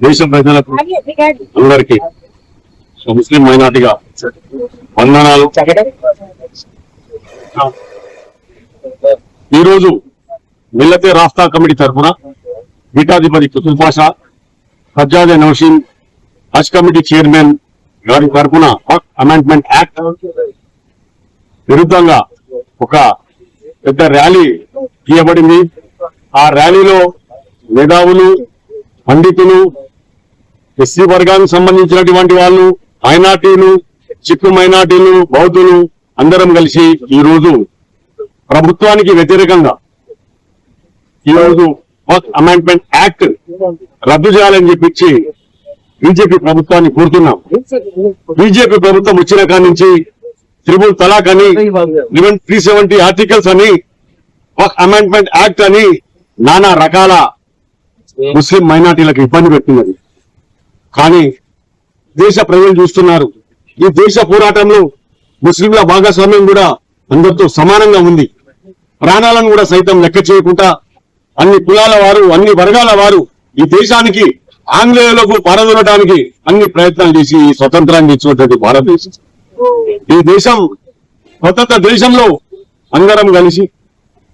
దేశ ప్రజలకు అందరికీ. సో ముస్లిం మైనార్టీగా వందనాలు. ఈరోజు మిల్లతే రాస్తా కమిటీ తరఫున పీఠాధిపతి కుతుబ్ పాషా సజ్జాదే నౌషీన్ హజ్ కమిటీ చైర్మన్ గారి తరఫున అమెండ్మెంట్ యాక్ట్ విరుద్ధంగా ఒక పెద్ద ర్యాలీ తీయబడింది. ఆ ర్యాలీలో మేధావులు పండితులు ఎస్సీ వర్గానికి సంబంధించినటువంటి వాళ్ళు మైనార్టీలు చిక్కు మైనార్టీలు బౌద్ధులు అందరం కలిసి ఈ రోజు ప్రభుత్వానికి వ్యతిరేకంగా ఈరోజు అమెండ్మెంట్ యాక్ట్ రద్దు చేయాలని చెప్పించి బీజేపీ ప్రభుత్వాన్ని కోరుతున్నాం. బీజేపీ ప్రభుత్వం వచ్చిన కాడి నుంచి త్రిబుల్ తలాక్ అని త్రీ సెవెంటీ ఆర్టికల్స్ అని అమెండ్మెంట్ యాక్ట్ అని నానా రకాల ముస్లిం మైనార్టీలకు ఇబ్బంది పెట్టినది. కానీ దేశ ప్రజలు చూస్తున్నారు. ఈ దేశ పోరాటంలో ముస్లింల భాగస్వామ్యం కూడా అందరితో సమానంగా ఉంది. ప్రాణాలను కూడా సైతం లెక్క చేయకుండా అన్ని కులాల వారు అన్ని వర్గాల వారు ఈ దేశానికి ఆంగ్లేయులకు పరదొనడానికి అన్ని ప్రయత్నాలు చేసి ఈ స్వతంత్రాన్ని ఇచ్చినటువంటి భారతదేశం. ఈ దేశం స్వతంత్ర దేశంలో అందరం కలిసి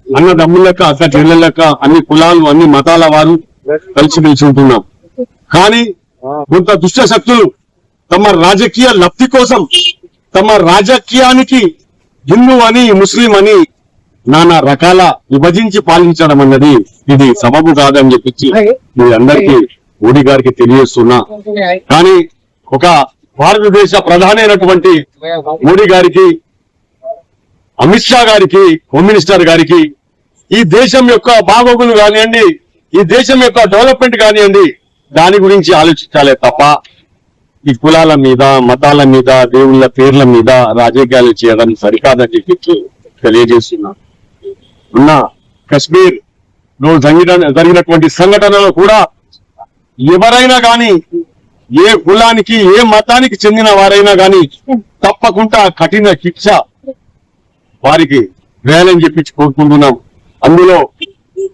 అన్నదమ్ముల లెక్క అక్క చెల్లెల లెక్క అన్ని కులాలు అన్ని మతాల వారు కలిసి మెలిసి ఉంటున్నాం. కానీ కొంత దుష్ట శక్తులు తమ రాజకీయ లబ్ధి కోసం తమ రాజకీయానికి హిందూ అని ముస్లిం అని నానా రకాల విభజించి పాలించడం అన్నది ఇది సబబు కాదని చెప్పించి మీ అందరికీ మోడీ గారికి తెలియజేస్తున్నా. కానీ ఒక భారతదేశ ప్రధాని అయినటువంటి మోడీ గారికి అమిత్ షా గారికి హోమ్ మినిస్టర్ గారికి ఈ దేశం యొక్క బాగోగులు కానివ్వండి ఈ దేశం యొక్క డెవలప్మెంట్ కానివ్వండి దాని గురించి ఆలోచించాలే తప్ప ఈ కులాల మీద మతాల మీద దేవుళ్ళ పేర్ల మీద రాజకీయాలు చేయడం సరికాదని చెప్పి తెలియజేస్తున్నా. ఉన్న కశ్మీర్లో జరిగిన జరిగినటువంటి సంఘటనలో కూడా ఎవరైనా గాని ఏ కులానికి ఏ మతానికి చెందిన వారైనా గాని తప్పకుండా కఠిన శిక్ష వారికి వేయాలని చెప్పి కోరుకుంటున్నాం. అందులో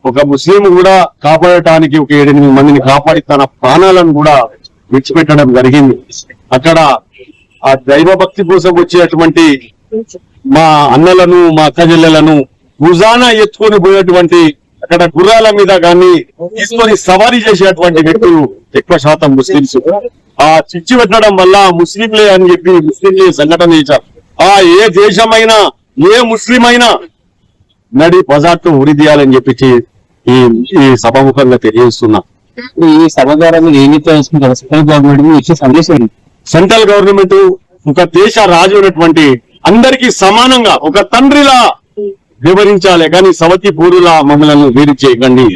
ఒక ముస్లిం కూడా కాపాడటానికి ఒక ఏడెనిమిది మందిని కాపాడి తన ప్రాణాలను కూడా విడిచిపెట్టడం జరిగింది. అక్కడ ఆ దైవ భక్తి కోసం వచ్చేటువంటి మా అన్నలను మా అక్క చెల్లెలను భుజాన ఎత్తుకొని పోయేటువంటి అక్కడ గుర్రాల మీద కానీ తీసుకొని సవారీ చేసేటువంటి వ్యక్తులు ఎక్కువ శాతం ముస్లింస్ ఆ చిచ్చి పెట్టడం వల్ల ముస్లింలే అని చెప్పి ముస్లింలే సంఘటన చేశారు. ఆ ఏ దేశమైనా ఏ ముస్లిం అయినా నడి బజార్తో ఉరి తీయాలని చెప్పి ఈ ఈ సభముఖంగా తెలియజేస్తున్నా. ఈ సభ ద్వారా మీరు ఏం సెంట్రల్ గవర్నమెంట్ ఇచ్చే సందేశం? సెంట్రల్ గవర్నమెంట్ ఒక దేశ రాజు అయినటువంటి అందరికీ సమానంగా ఒక తండ్రిలా వివరించాలి. కానీ సవతి పూరులా మమ్మల్ని వేరు చేయకండి.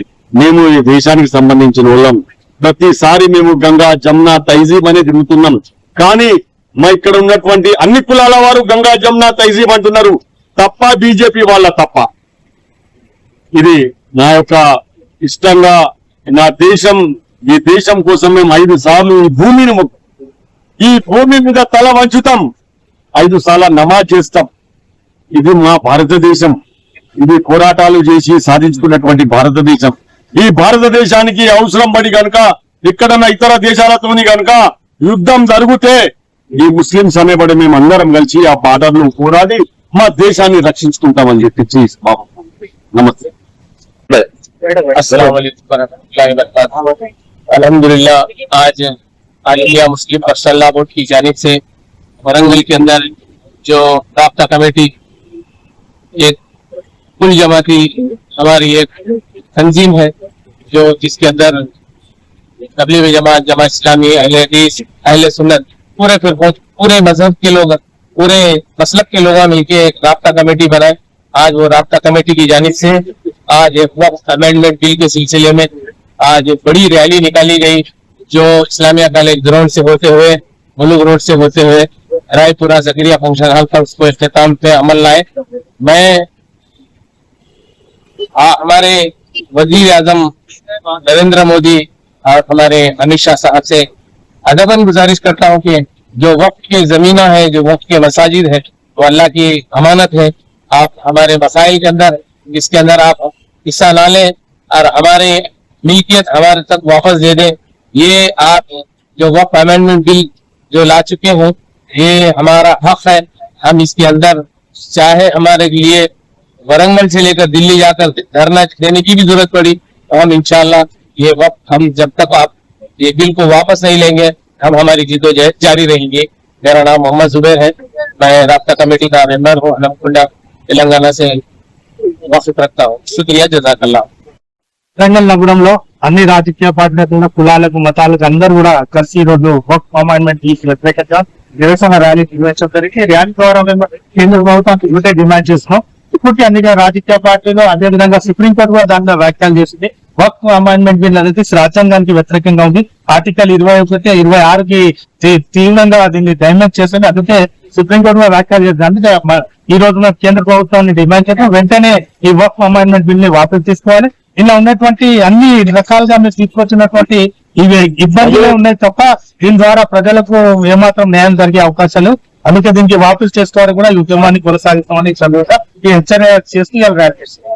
మేము ఈ దేశానికి సంబంధించిన వాళ్ళం. ప్రతిసారి మేము గంగా జమున తైజీబ్ అనేది తిరుగుతున్నాం. కానీ మా ఇక్కడ ఉన్నటువంటి అన్ని కులాల వారు గంగా జమున తైజీబ్ అంటున్నారు. తప్ప బీజేపీ వాళ్ళ తప్ప. ఇది నా యొక్క ఇష్టంగా నా దేశం ఈ దేశం కోసం మేము ఐదు సార్లు ఈ భూమిని ఈ భూమి మీద తల వంచుతాం. ఐదు సార్లు నమాజ్ చేస్తాం. ఇది మా భారతదేశం. ఇది పోరాటాలు చేసి సాధించుకున్నటువంటి భారతదేశం. ఈ భారతదేశానికి అవసరం పడి గనుక ఇక్కడున్న ఇతర దేశాలతోని కనుక యుద్ధం జరిగితే ఈ ముస్లింస్ అనేబడి మేము అందరం కలిసి ఆ బార్డర్ను పోరాడి మా దేశాన్ని రక్షించుకుంటామని చెప్పి నమస్తే. अल्हम्दुलिल्लाह, आज इंडिया मुस्लिम पर्सनल बोर्ड की जानब से वरंगल के अंदर जो राब्ता कमेटी एक कुल जमाती हमारी एक तंजीम है, जो जिसके अंदर तबलीग जमात जमा इस्लामी, अहले हदीस, अहले सुन्नत, पूरे फिर पूरे मज़हब के लोग, पूरे मसलक के लोग मिलके एक राब्ता कमेटी बनाए आज वो राब्ता कमेटी की जानब से आज वक्त अमेंडमेंट बिल के सिलसिले में आज बड़ी रैली निकाली गई, जो इस्लामिया कॉलेज ग्राउंड से होते हुए मुलुक रोड से होते हुए रायपुरा जकरिया फ़ंक्शन हॉल पर उसको अख्ताम पे अमल लाए। मैं, आ- हमारे वज़ीर आज़म नरेंद्र मोदी और हमारे अमित शाह साहब से अदबन गुजारिश करता हूँ कि जो वक्त की जमीना है, जो वक्त के मसाजिद है, वो अल्लाह की अमानत है। आप हमारे मसाइल के अंदर, इसके अंदर आप हिस्सा ना लें और हमारे मिल्कियत हमारे तक वापस दे दें। ये आप जो वक्त अमेंडमेंट बिल जो ला चुके हों, ये हमारा हक है। हम इसके अंदर चाहे हमारे लिए वरंगल से लेकर दिल्ली जाकर धरना देने की भी ज़रूरत पड़ी तो हम इंशाल्लाह ये वक्त हम जब तक आप ये बिल को वापस नहीं लेंगे, हम हमारी जिदोजहद जारी रहेंगे। मेरा नाम मोहम्मद जुबैर है। मैं रास्ता कमेटी का मेंबर हूँ। अलहमदुल्ला तेलंगाना से। శుక్రియా జజాకల్లా వరంగల్ నగరంలో అన్ని రాజకీయ పార్టీలకు కులాలకు మతాలకు అందరూ కూడా కలిసి ఈ రోజు వర్క్ అపాయింట్మెంట్ తీసి వ్యతిరేకంగా నిరసన ర్యాలీ నిర్వహించడం జరిగింది. ర్యాలీ ద్వారా మేము కేంద్ర ప్రభుత్వానికి ఇదే డిమాండ్ చేస్తున్నాం ఇప్పటికీ అన్ని రాజకీయ పార్టీలు అదే విధంగా సుప్రీంకోర్టు కూడా దానిలో వ్యాఖ్యలు చేసింది. వర్క్ అమెండ్మెంట్ బిల్ అనేది రాజ్యాంగానికి వ్యతిరేకంగా ఉంది. ఆర్టికల్ ఇరవై ఒకటి ఇరవై ఆరుకి తీవ్రంగా దీన్ని డైమెంట్ చేస్తుంది అందుకే సుప్రీంకోర్టు కూడా వ్యాఖ్యలు చేసింది అందుకే ఈ రోజు మేము కేంద్ర ప్రభుత్వాన్ని డిమాండ్ చేస్తాం వెంటనే ఈ వర్క్ అమెండ్మెంట్ బిల్ని వాపసు తీసుకోవాలి. ఇలా ఉన్నటువంటి అన్ని రకాలుగా మీరు తీసుకొచ్చినటువంటి ఇవి ఇబ్బందులే ఉన్నాయి తప్ప దీని ద్వారా ప్రజలకు ఏమాత్రం న్యాయం జరిగే అవకాశాలు అందుకే దీనికి వాపసు చేసుకోవాలని కూడా ఈ ఉద్యమాన్ని కొనసాగిస్తామని ఈ హెచ్చరిక చేస్తూ చేస్తున్నాం.